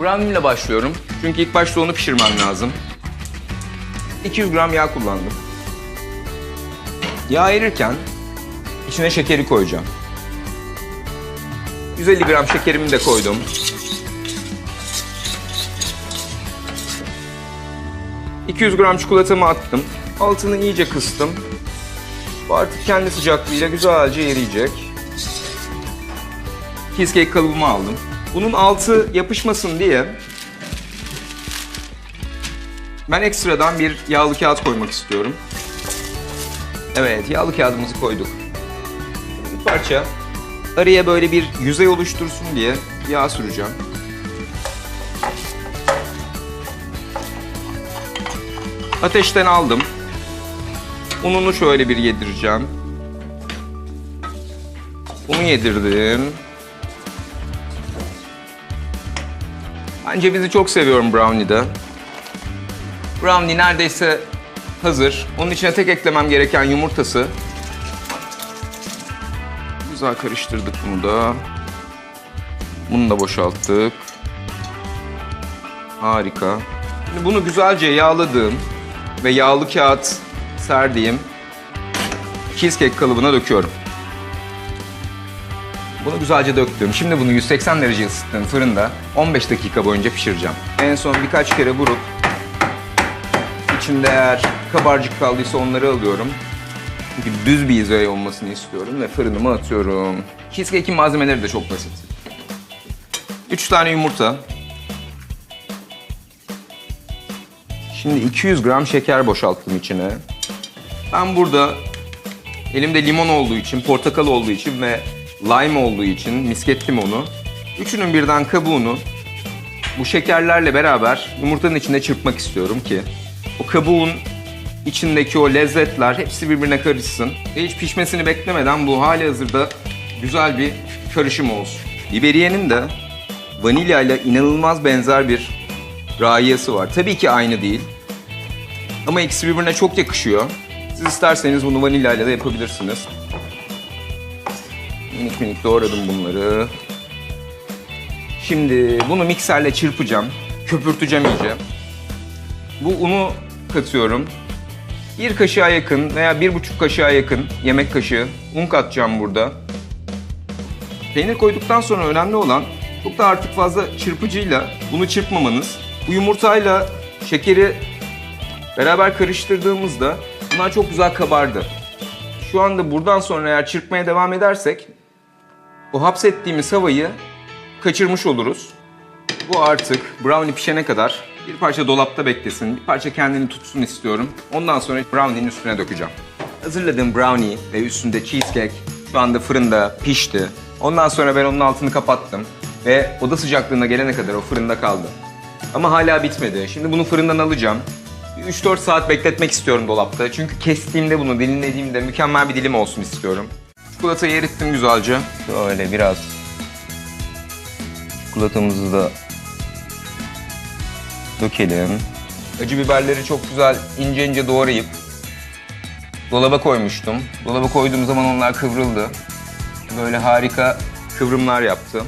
Brownie ile başlıyorum. Çünkü ilk başta onu pişirmem lazım. 200 gram yağ kullandım. Yağ erirken içine şekeri koyacağım. 150 gram şekerimi de koydum. ...200 gram çikolatamı attım. Altını iyice kıstım. Bu artık kendi sıcaklığıyla güzelce eriyecek. Cheesecake kalıbımı aldım. Bunun altı yapışmasın diye ben ekstradan bir yağlı kağıt koymak istiyorum. Evet, yağlı kağıdımızı koyduk. Bir parça araya böyle bir yüzey oluştursun diye yağ süreceğim. Ateşten aldım. Ununu şöyle bir yedireceğim. Unu yedirdim. Ben cevizi çok seviyorum brownie'de. Brownie neredeyse hazır. Onun içine tek eklemem gereken yumurtası. Güzel karıştırdık bunu da. Bunu da boşalttık. Harika. Şimdi bunu güzelce yağladığım ve yağlı kağıt serdiğim cheesecake kalıbına döküyorum. Bunu güzelce döktüm. Şimdi bunu 180 derece ısıttığım fırında 15 dakika boyunca pişireceğim. En son birkaç kere vurup içinde eğer kabarcık kaldıysa onları alıyorum. Çünkü düz bir yüzey olmasını istiyorum ve fırınıma atıyorum. Cheesecake'in malzemeleri de çok basit. 3 tane yumurta. Şimdi 200 gram şeker boşalttım içine. Ben burada elimde limon olduğu için, portakal olduğu için ve lime olduğu için, misket limonu, üçünün birden kabuğunu bu şekerlerle beraber yumurtanın içinde çırpmak istiyorum ki o kabuğun içindeki o lezzetler hepsi birbirine karışsın. Ve hiç pişmesini beklemeden bu hali hazırda güzel bir karışım olsun. Biberiyenin de vanilya ile inanılmaz benzer bir rahiyası var. Tabii ki aynı değil. Ama ikisi birbirine çok yakışıyor. Siz isterseniz bunu vanilya ile de yapabilirsiniz. Minik minik doğradım bunları. Şimdi bunu mikserle çırpacağım. Köpürteceğim iyice. Bu unu katıyorum. Bir kaşığa yakın veya bir buçuk kaşığa yakın yemek kaşığı un katacağım burada. Peynir koyduktan sonra önemli olan çok da artık fazla çırpıcıyla bunu çırpmamanız. Bu yumurtayla şekeri beraber karıştırdığımızda bunlar çok güzel kabardı. Şu anda buradan sonra eğer çırpmaya devam edersek o hapsettiğimiz havayı kaçırmış oluruz. Bu artık brownie pişene kadar bir parça dolapta beklesin, bir parça kendini tutsun istiyorum. Ondan sonra brownie'nin üstüne dökeceğim. Hazırladığım brownie ve üstünde cheesecake şu anda fırında pişti. Ondan sonra ben onun altını kapattım ve oda sıcaklığına gelene kadar o fırında kaldı. Ama hala bitmedi. Şimdi bunu fırından alacağım. 3-4 saat bekletmek istiyorum dolapta. Çünkü kestiğimde bunu dilimlediğimde mükemmel bir dilim olsun istiyorum. Çikolatayı erittim güzelce. Şöyle biraz çikolatamızı da dökelim. Acı biberleri çok güzel ince ince doğrayıp dolaba koymuştum. Dolaba koyduğum zaman onlar kıvrıldı. Böyle harika kıvrımlar yaptı.